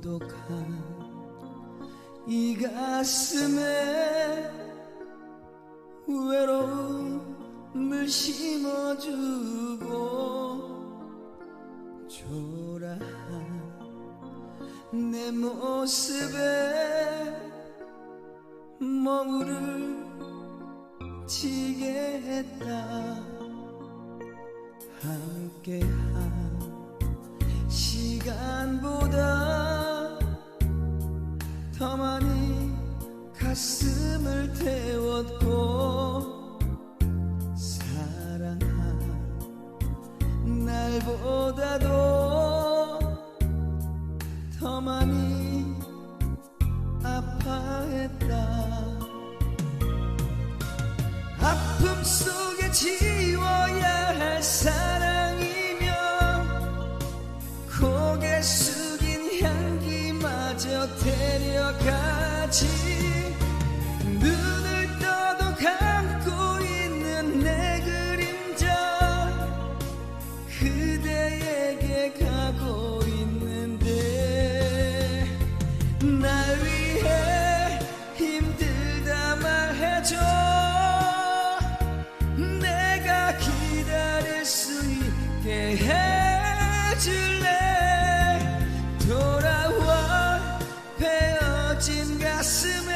고독한 이 가슴에 외로움을 심어주고 초라한 내 모습에 머무를 지게 했다. 함께한 더 많이 가슴을 태웠고 사랑한 날보다도 더 많이 아파했다. 아픔 속에 지워야 할 사랑 날 위해 힘들다 말해줘 simple.